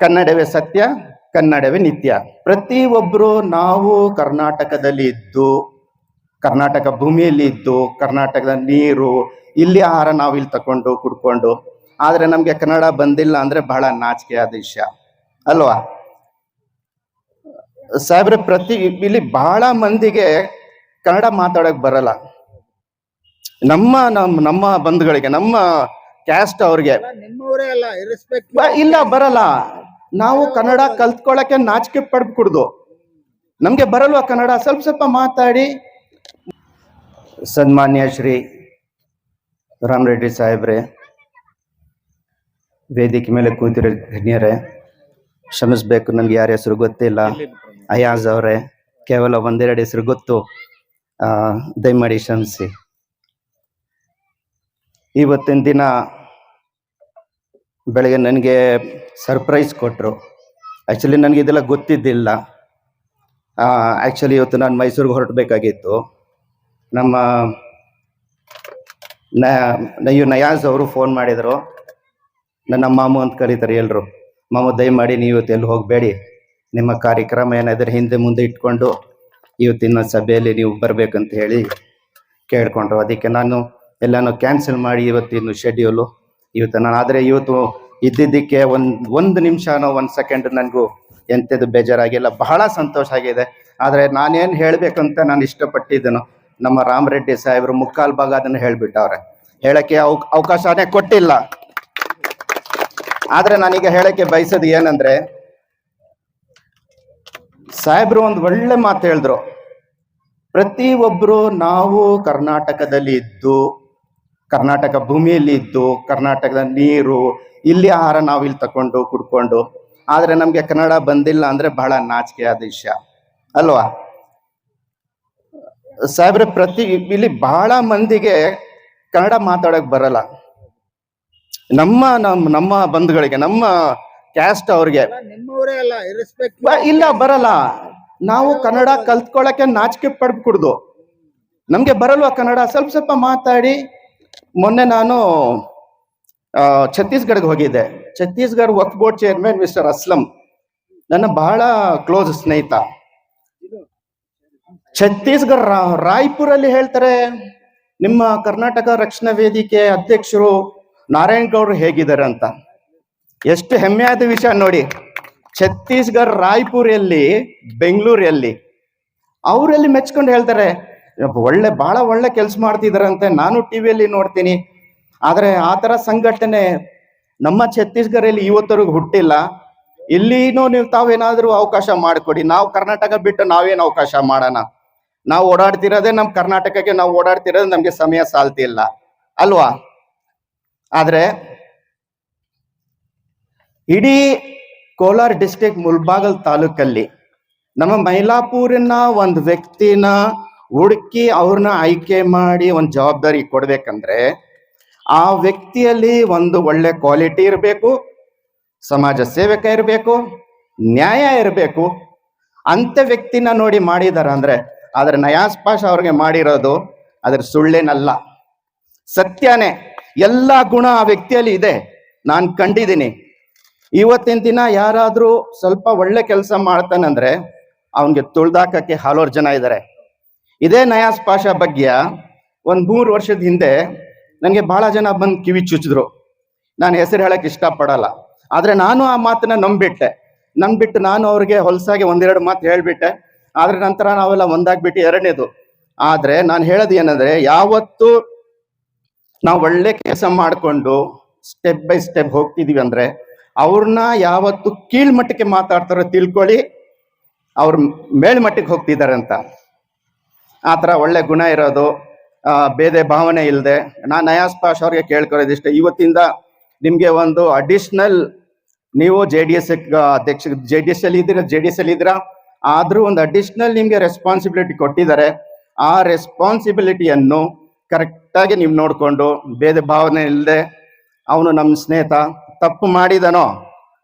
ಕನ್ನಡವೇ ಸತ್ಯ ಕನ್ನಡವೇ ನಿತ್ಯ. ಪ್ರತಿಯೊಬ್ಬರು ನಾವು ಕರ್ನಾಟಕದಲ್ಲಿ ಇದ್ದು ಕರ್ನಾಟಕ ಭೂಮಿಯಲ್ಲಿ ಇದ್ದು ಕರ್ನಾಟಕದ ನೀರು ಇಲ್ಲಿ ಆಹಾರ ನಾವು ಇಲ್ಲಿ ತಕೊಂಡು ಕುಡ್ಕೊಂಡು ಆದ್ರೆ ನಮ್ಗೆ ಕನ್ನಡ ಬಂದಿಲ್ಲ ಅಂದ್ರೆ ಬಹಳ ನಾಚಿಕೆ ಆದ ವಿಷಯ. ಅಲ್ವಾ? ಸಾಹೇಬ್ರೆ ಪ್ರತಿ ಇಲ್ಲಿ ಬಹಳ ಮಂದಿಗೆ ಕನ್ನಡ ಮಾತಾಡಕ್ ಬರಲ್ಲ. ನಮ್ಮ ನಮ್ಮ ನಮ್ಮ ಬಂಧುಗಳಿಗೆ ನಮ್ಮ ಕ್ಯಾಸ್ಟ್ ಅವ್ರಿಗೆ. ಇಲ್ಲ ಬರಲ್ಲ. ನಾವು ಕನ್ನಡ ಕಲ್ತ್ಕೊಳಕ್ಕೆ ನಾಚಿಕೆ ಪಡ್ಬಿಡ್ದು ನಮ್ಗೆ ಬರಲ್ವಾ ಕನ್ನಡ? ಸ್ವಲ್ಪ ಸ್ವಲ್ಪ ಮಾತಾಡಿ. ಸನ್ಮಾನ್ಯ ಶ್ರೀ ರಾಮರೆಡ್ಡಿ ಸಾಹೇಬ್ರೆ, ವೇದಿಕೆ ಮೇಲೆ ಕೂತಿರೋ ಗಣ್ಯರೇ, ಕ್ಷಮಿಸ್ಬೇಕು, ನನ್ಗೆ ಯಾರ ಹೆಸರು ಗೊತ್ತಿಲ್ಲ. ಅಯಾಜ್ ಅವರೇ, ಕೇವಲ ಒಂದೆರಡು ಹೆಸರು ಗೊತ್ತು. ದಯಮಾಡಿ ಶ್ರಮಿಸಿ ಇವತ್ತಿನ ದಿನ ಬೆಳಗ್ಗೆ ನನಗೆ ಸರ್ಪ್ರೈಸ್ ಕೊಟ್ಟರು ಆ್ಯಕ್ಚುಲಿ ನನಗೆ ಇದೆಲ್ಲ ಗೊತ್ತಿದ್ದಿಲ್ಲ. ಆ್ಯಕ್ಚುಲಿ ಇವತ್ತು ನಾನು ಮೈಸೂರಿಗೆ ಹೊರಟಬೇಕಾಗಿತ್ತು. ನಮ್ಮ ನಯ್ಯು ನಯಾಜ್ ಅವರು ಫೋನ್ ಮಾಡಿದರು. ನನ್ನ ಮಾಮು ಅಂತ ಕರೀತಾರೆ ಎಲ್ಲರೂ ಮಾಮು ದಯಮಾಡಿ ನೀವು ಇವತ್ತು ಎಲ್ಲಿ ಹೋಗಬೇಡಿ. ನಿಮ್ಮ ಕಾರ್ಯಕ್ರಮ ಏನಾದರೂ ಹಿಂದೆ ಮುಂದೆ ಇಟ್ಕೊಂಡು ಇವತ್ತಿನ ಸಭೆಯಲ್ಲಿ ನೀವು ಬರಬೇಕಂತ ಹೇಳಿ ಕೇಳಿಕೊಂಡ್ರು. ಅದಕ್ಕೆ ನಾನು ಎಲ್ಲಾನು ಕ್ಯಾನ್ಸಲ್ ಮಾಡಿ ಇವತ್ತಿನ ಶೆಡ್ಯೂಲು ಇವತ್ತು ನಾನು ಆದರೆ ಇವತ್ತು ಇದ್ದಿದ್ದಕ್ಕೆ ಒಂದು ಒಂದು ನಿಮಿಷನೋ ಒಂದು ಸೆಕೆಂಡ್ ನನಗೂ ಎಂಥದ್ದು ಬೇಜಾರಾಗಿಲ್ಲ ಬಹಳ ಸಂತೋಷ ಆಗಿದೆ. ಆದರೆ ನಾನೇನು ಹೇಳಬೇಕಂತ ನಾನು ಇಷ್ಟಪಟ್ಟಿದ್ದನು, ನಮ್ಮ ರಾಮರೆಡ್ಡಿ ಸಾಹೇಬರು ಮುಕ್ಕಾಲು ಭಾಗ ಅದನ್ನು ಹೇಳಿಬಿಟ್ಟವ್ರೆ. ಹೇಳಕ್ಕೆ ಅವ, ಅವಕಾಶನೇ ಕೊಟ್ಟಿಲ್ಲ. ಆದರೆ ನಾನೀಗ ಹೇಳಕ್ಕೆ ಬಯಸೋದು ಏನಂದ್ರೆ, ಸಾಹೇಬ್ರು ಒಂದು ಒಳ್ಳೆ ಮಾತು ಹೇಳಿದ್ರು. ಪ್ರತಿಯೊಬ್ಬರು ನಾವು ಕರ್ನಾಟಕದಲ್ಲಿ ಇದ್ದು ಕರ್ನಾಟಕ ಭೂಮಿಯಲ್ಲಿ ಇದ್ದು ಕರ್ನಾಟಕದ ನೀರು ಇಲ್ಲಿ ಆಹಾರ ನಾವು ಇಲ್ಲಿ ತಕೊಂಡು ಕುಡ್ಕೊಂಡು ಆದ್ರೆ ನಮ್ಗೆ ಕನ್ನಡ ಬಂದಿಲ್ಲ ಅಂದ್ರೆ ಬಹಳ ನಾಚಿಕೆ ಆದ ವಿಷಯ ಅಲ್ವಾ? ಸಾಹೇಬ್ರೆ ಪ್ರತಿ ಇಲ್ಲಿ ಬಹಳ ಮಂದಿಗೆ ಕನ್ನಡ ಮಾತಾಡಕ್ ಬರಲ್ಲ. ನಮ್ಮ ನಮ್ಮ ನಮ್ಮ ಬಂಧುಗಳಿಗೆ ನಮ್ಮ ಕ್ಯಾಸ್ಟ್ ಅವ್ರಿಗೆ. ಇಲ್ಲ ಬರಲ್ಲ. ನಾವು ಕನ್ನಡ ಕಲ್ತ್ಕೊಳಕ್ಕೆ ನಾಚಿಕೆ ಪಡ್ಬಿಡುದು. ನಮ್ಗೆ ಬರಲ್ವಾ ಕನ್ನಡ? ಸ್ವಲ್ಪ ಸ್ವಲ್ಪ ಮಾತಾಡಿ. ಮೊನ್ನೆ ನಾನು ಛತ್ತೀಸ್ಗಢಗೆ ಹೋಗಿದ್ದೆ. Chhattisgarh Waqf board chairman mister Aslam, ನನ್ನ ಬಹಳ ಕ್ಲೋಸ್ ಸ್ನೇಹಿತ. ಛತ್ತೀಸ್ಗಢ ರಾಯ್ಪುರಲ್ಲಿ ಹೇಳ್ತಾರೆ, ನಿಮ್ಮ ಕರ್ನಾಟಕ ರಕ್ಷಣಾ ವೇದಿಕೆ ಅಧ್ಯಕ್ಷರು ನಾರಾಯಣ್ ಗೌಡ್ರು ಹೇಗಿದ್ದಾರೆ ಅಂತ. ಎಷ್ಟು ಹೆಮ್ಮೆಯಾದ ವಿಷಯ ನೋಡಿ. ಛತ್ತೀಸ್ಗಢ ರಾಯ್ಪುರಲ್ಲಿ ಬೆಂಗಳೂರಲ್ಲಿ ಅವರಲ್ಲಿ ಮೆಚ್ಕೊಂಡು ಹೇಳ್ತಾರೆ ಒಳ್ಳೆ, ಬಹಳ ಒಳ್ಳೆ ಕೆಲಸ ಮಾಡ್ತಿದಾರಂತೆ. ನಾನು ಟಿವಿಯಲ್ಲಿ ನೋಡ್ತೀನಿ. ಆದ್ರೆ ಆ ತರ ಸಂಘಟನೆ ನಮ್ಮ ಛತ್ತೀಸ್ಗಢಲ್ಲಿ ಇವತ್ತರೆಗೂ ಹುಟ್ಟಿಲ್ಲ. ಇಲ್ಲಿನೂ ನೀವು ತಾವೇನಾದ್ರೂ ಅವಕಾಶ ಮಾಡಿಕೊಡಿ. ನಾವು ಕರ್ನಾಟಕ ಬಿಟ್ಟು ನಾವೇನು ಅವಕಾಶ ಮಾಡೋಣ? ನಾವು ಓಡಾಡ್ತಿರೋದೇ ನಮ್ಮ ಕರ್ನಾಟಕಕ್ಕೆ, ನಾವು ಓಡಾಡ್ತಿರೋದು ನಮ್ಗೆ ಸಮಯ ಸಾಲ್ತಿಲ್ಲ. ಅಲ್ವಾ? ಆದ್ರೆ ಇಡೀ ಕೋಲಾರ ಡಿಸ್ಟಿಕ್ ಮುಲ್ಬಾಗಲ್ ತಾಲೂಕಲ್ಲಿ ನಮ್ಮ ಮೈಲಾಪುರಿನ ಒಂದು ವ್ಯಕ್ತಿನ ಹುಡುಕಿ ಅವ್ರನ್ನ ಆಯ್ಕೆ ಮಾಡಿ ಒಂದು ಜವಾಬ್ದಾರಿ ಕೊಡ್ಬೇಕಂದ್ರೆ ಆ ವ್ಯಕ್ತಿಯಲ್ಲಿ ಒಂದು ಒಳ್ಳೆ ಕ್ವಾಲಿಟಿ ಇರಬೇಕು, ಸಮಾಜ ಸೇವಕ ಇರಬೇಕು, ನ್ಯಾಯ ಇರಬೇಕು. ಅಂತ ವ್ಯಕ್ತಿನ ನೋಡಿ ಮಾಡಿದಾರ ಅಂದ್ರೆ ಆದ್ರೆ ನಯಾಸ್ ಪಾಷ ಅವ್ರಿಗೆ ಮಾಡಿರೋದು ಅದ್ರ ಸುಳ್ಳೇನಲ್ಲ. ಸತ್ಯನೇ, ಎಲ್ಲ ಗುಣ ಆ ವ್ಯಕ್ತಿಯಲ್ಲಿ ಇದೆ. ನಾನು ಕಂಡಿದ್ದೀನಿ. ಇವತ್ತಿನ ದಿನ ಯಾರಾದ್ರೂ ಸ್ವಲ್ಪ ಒಳ್ಳೆ ಕೆಲಸ ಮಾಡ್ತಾನಂದ್ರೆ ಅವನ್ಗೆ ತುಳ್ದಾಕಕ್ಕೆ ಹಲವಾರು ಜನ ಇದ್ದಾರೆ ಇದೇ ನಯಾಸ್ ಪಾಷಾ ಬಗ್ಗೆ ಒಂದು ಮೂರು ವರ್ಷದ ಹಿಂದೆ ನನಗೆ ಬಹಳ ಜನ ಬಂದು ಕಿವಿ ಚುಚ್ಚಿದ್ರು. ನಾನು ಹೆಸರು ಹೇಳಕ್ ಇಷ್ಟಪಡಲ್ಲ. ಆದ್ರೆ ನಾನು ಆ ಮಾತನ್ನ ನಂಬಿಟ್ಟೆ. ನಂಬಿಟ್ಟು ನಾನು ಅವ್ರಿಗೆ ಹೊಲಸಾಗಿ ಒಂದೆರಡು ಮಾತು ಹೇಳ್ಬಿಟ್ಟೆ. ಆದ್ರೆ ನಂತರ ನಾವೆಲ್ಲ ಒಂದಾಗ್ಬಿಟ್ಟು ಎರಡನೇದು. ಆದ್ರೆ ನಾನು ಹೇಳೋದು ಏನಂದ್ರೆ ಯಾವತ್ತು ನಾವು ಒಳ್ಳೆ ಕೆಲಸ ಮಾಡಿಕೊಂಡು ಸ್ಟೆಪ್ ಬೈ ಸ್ಟೆಪ್ ಹೋಗ್ತಿದೀವಿ ಅಂದ್ರೆ ಅವ್ರನ್ನ ಯಾವತ್ತು ಕೀಳ್ಮಟ್ಟಕ್ಕೆ ಮಾತಾಡ್ತಾರೋ ತಿಳ್ಕೊಳ್ಳಿ. ಅವ್ರ ಮೇಲ್ಮಟ್ಟಕ್ಕೆ ಹೋಗ್ತಿದ್ದಾರೆ ಅಂತ. ಆ ಥರ ಒಳ್ಳೆ ಗುಣ ಇರೋದು ಬೇರೆ ಭಾವನೆ ಇಲ್ಲದೆ ನಾನು ನಯಾಸ್ ಪಾಷ್ ಅವ್ರಿಗೆ ಕೇಳ್ಕೊಳ್ಳೋದಿಷ್ಟೇ ಇವತ್ತಿಂದ ನಿಮಗೆ ಒಂದು ಅಡಿಷ್ನಲ್ ನೀವು ಜೆ ಡಿ ಎಸ್ ಅಧ್ಯಕ್ಷ ಜೆ ಡಿ ಎಸ್ ಅಲ್ಲಿ ಇದ್ದೀರಾ ಜೆ ಡಿ ಎಸ್ ಅಲ್ಲಿ ಇದ್ದೀರಾ? ಆದರೂ ಒಂದು ಅಡಿಷ್ನಲ್ ನಿಮಗೆ ರೆಸ್ಪಾನ್ಸಿಬಿಲಿಟಿ ಕೊಟ್ಟಿದ್ದಾರೆ. ಆ ರೆಸ್ಪಾನ್ಸಿಬಿಲಿಟಿಯನ್ನು ಕರೆಕ್ಟಾಗಿ ನೀವು ನೋಡಿಕೊಂಡು ಭೇದ ಭಾವನೆ ಇಲ್ಲದೆ ಅವನು ನಮ್ಮ ಸ್ನೇಹಿತ, ತಪ್ಪು ಮಾಡಿದನೋ,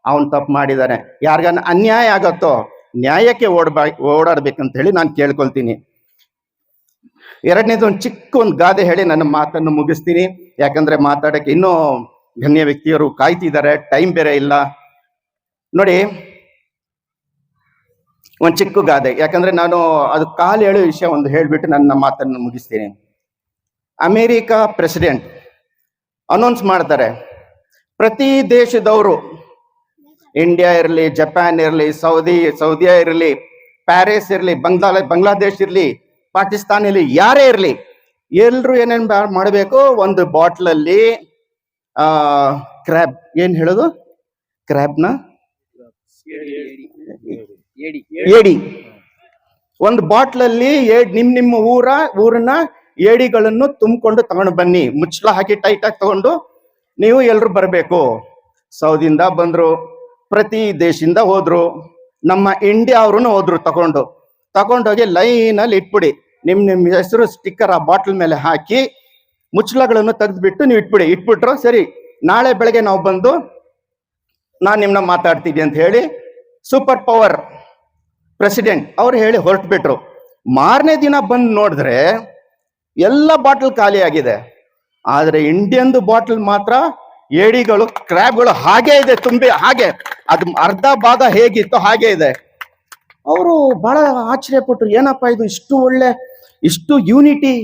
ಅವನು ತಪ್ಪು ಮಾಡಿದ್ದಾನೆ ಯಾರಿಗಾನ ಅನ್ಯಾಯ ಆಗತ್ತೋ, ನ್ಯಾಯಕ್ಕೆ ಓಡಬಾ ಓಡಾಡ್ಬೇಕಂತ ಹೇಳಿ ನಾನು ಕೇಳ್ಕೊಳ್ತೀನಿ. ಎರಡನೇದು ಒಂದು ಚಿಕ್ಕ ಒಂದು ಗಾದೆ ಹೇಳಿ ನನ್ನ ಮಾತನ್ನು ಮುಗಿಸ್ತೀನಿ. ಯಾಕಂದ್ರೆ ಮಾತಾಡಕ್ಕೆ ಇನ್ನೂ ಗಣ್ಯ ವ್ಯಕ್ತಿಯವರು ಕಾಯ್ತಿದ್ದಾರೆ ಟೈಮ್ ಬೇರೆ ಇಲ್ಲ. ನೋಡಿ, ಒಂದು ಚಿಕ್ಕ ಗಾದೆ. ಯಾಕಂದ್ರೆ ನಾನು ಅದು ಕಾಲು ಹೇಳೋ ವಿಷಯ ಒಂದು ಹೇಳ್ಬಿಟ್ಟು ನನ್ನ ಮಾತನ್ನು ಮುಗಿಸ್ತೀನಿ. ಅಮೇರಿಕ ಪ್ರೆಸಿಡೆಂಟ್ ಅನೌನ್ಸ್ ಮಾಡ್ತಾರೆ, ಪ್ರತಿ ದೇಶದವರು ಇಂಡಿಯಾ ಇರಲಿ ಜಪಾನ್ ಇರಲಿ ಸೌದಿ ಸೌದಿಯಾ ಇರಲಿ ಪ್ಯಾರಿಸ್ ಇರಲಿ ಬಂಗ್ಲಾ ಬಾಂಗ್ಲಾದೇಶ್ ಇರಲಿ ಪಾಕಿಸ್ತಾನ ಇರಲಿ ಯಾರೇ ಇರಲಿ, ಎಲ್ರು ಏನೇನ್ ಮಾಡಬೇಕು? ಒಂದು ಬಾಟ್ಲಲ್ಲಿ, ಆ, ಕ್ರ್ಯಾಬ್. ಏನ್ ಹೇಳೋದು? ಕ್ರ್ಯಾಬ್ನ? ಏಡಿ. ಒಂದು ಬಾಟ್ಲಲ್ಲಿ ಏಡ್ ನಿಮ್ ನಿಮ್ಮ ಊರ, ಊರನ್ನ ಏಡಿಗಳನ್ನು ತುಂಬಿಕೊಂಡು ತಗೊಂಡು ಬನ್ನಿ. ಮುಚ್ಚಳ ಹಾಕಿ ಟೈಟ್ ಆಗಿ ತಗೊಂಡು ನೀವು ಎಲ್ರು ಬರಬೇಕು. ಸೌದಿಯಿಂದ ಬಂದ್ರು, ಪ್ರತಿ ದೇಶದಿಂದ ಹೋದ್ರು, ನಮ್ಮ ಇಂಡಿಯಾ ಅವ್ರೂ ಹೋದ್ರು ತಗೊಂಡು. ತಗೊಂಡೋಗಿ ಲೈನಲ್ಲಿ ಇಟ್ಬಿಡಿ. ನಿಮ್ ನಿಮ್ ಹೆಸರು ಸ್ಟಿಕ್ಕರ್ ಆ ಬಾಟ್ಲ್ ಮೇಲೆ ಹಾಕಿ ಮುಚ್ಚಳಗಳನ್ನು ತೆಗೆದ್ಬಿಟ್ಟು ನೀವು ಇಟ್ಬಿಡಿ. ಇಟ್ಬಿಟ್ರು ಸರಿ, ನಾಳೆ ಬೆಳಗ್ಗೆ ನಾವು ಬಂದು ನಾನು ನಿಮ್ಮನ್ನ ಮಾತಾಡ್ತೀವಿ ಅಂತ ಹೇಳಿ ಸೂಪರ್ ಪವರ್ ಪ್ರೆಸಿಡೆಂಟ್ ಅವ್ರು ಹೇಳಿ ಹೊರಟ್ಬಿಟ್ರು. ಮಾರನೇ ದಿನ ಬಂದು ನೋಡಿದ್ರೆ ಎಲ್ಲ ಬಾಟಲ್ ಖಾಲಿ ಆಗಿದೆ. ಆದ್ರೆ ಇಂಡಿಯನ್ದು ಬಾಟಲ್ ಮಾತ್ರ ಏಡಿಗಳು ಕ್ರ್ಯಾಬ್ಗಳು ಹಾಗೆ ಇದೆ, ತುಂಬಿ ಹಾಗೆ. ಅದು ಅರ್ಧ ಭಾಗ ಹೇಗಿತ್ತು ಹಾಗೆ ಇದೆ. ಅವರು ಬಹಳ ಆಶ್ಚರ್ಯಪಟ್ರು ಏನಪ್ಪ ಇದು ಇಷ್ಟು ಒಳ್ಳೆ, ಇಷ್ಟು ಯೂನಿಟಿ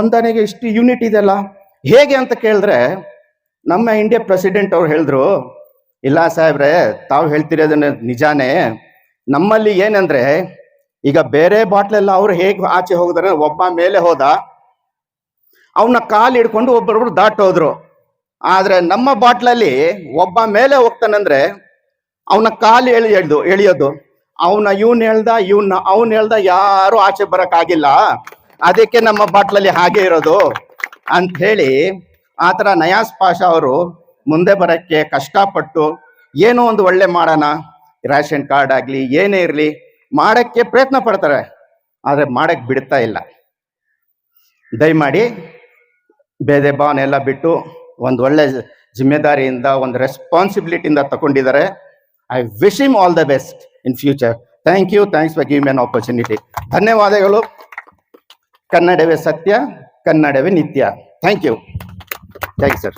ಒಂದನೆಗೆ ಇಷ್ಟು ಯೂನಿಟಿ ಇದೆಲ್ಲ? ಹೇಗೆ ಅಂತ ಕೇಳಿದ್ರೆ, ನಮ್ಮ ಇಂಡಿಯಾ ಪ್ರೆಸಿಡೆಂಟ್ ಅವ್ರು ಹೇಳಿದ್ರು, ಇಲ್ಲ ಸಾಹೇಬ್ರೆ, ತಾವು ಹೇಳ್ತಿರೋದನ್ನ ನಿಜಾನೇ, ನಮ್ಮಲ್ಲಿ ಏನಂದ್ರೆ, ಈಗ ಬೇರೆ ಬಾಟ್ಲೆಲ್ಲ ಅವ್ರು ಹೇಗೆ ಆಚೆ ಹೋಗಿದ್ರೆ, ಒಬ್ಬ ಮೇಲೆ ಹೋದ ಅವನ್ನ ಕಾಲು ಹಿಡ್ಕೊಂಡು ಒಬ್ಬರೊಬ್ರು ದಾಟೋದ್ರು. ಆದ್ರೆ ನಮ್ಮ ಬಾಟ್ಲಲ್ಲಿ ಒಬ್ಬ ಮೇಲೆ ಹೋಗ್ತಾನಂದ್ರೆ ಅವನ ಕಾಲು ಎಳಿ ಎಳ್ದು, ಎಳಿಯೋದು. ಅವನ ಇವನ್ ಹೇಳ್ದ ಇವನ್ನ ಅವನ್ ಹೇಳ್ದ ಯಾರು ಆಚೆ ಬರಕ್ ಆಗಿಲ್ಲ ಅದಕ್ಕೆ ನಮ್ಮ ಬಾಟ್ಲಲ್ಲಿ ಹಾಗೆ ಇರೋದು ಅಂತ ಹೇಳಿ ಆತರ ನಯಾಸ್ ಪಾಷಾ ಅವರು ಮುಂದೆ ಬರಕ್ಕೆ ಕಷ್ಟಪಟ್ಟು ಏನೋ ಒಂದು ಒಳ್ಳೆ ಮಾಡೋಣ, ರೇಷನ್ ಕಾರ್ಡ್ ಆಗ್ಲಿ, ಏನೇ ಇರಲಿ, ಮಾಡಕ್ಕೆ ಪ್ರಯತ್ನ ಪಡ್ತಾರೆ. ಆದ್ರೆ ಮಾಡಕ್ ಬಿಡ್ತಾ ಇಲ್ಲ. ದಯಮಾಡಿ ಬೇದೆ ಭಾವನೆಲ್ಲ ಬಿಟ್ಟು ಒಂದು ಒಳ್ಳೆ ಜಿಮ್ಮೆದಾರಿಯಿಂದ, ಒಂದು ರೆಸ್ಪಾನ್ಸಿಬಿಲಿಟಿಯಿಂದ ತಗೊಂಡಿದ್ದಾರೆ. I wish him all the best in future thank you thanks for give an opportunity ಧನ್ಯವಾದಗಳು. ಕನ್ನಡವೇ ಸತ್ಯ, ಕನ್ನಡವೇ ನಿತ್ಯ. Thank you thank you sir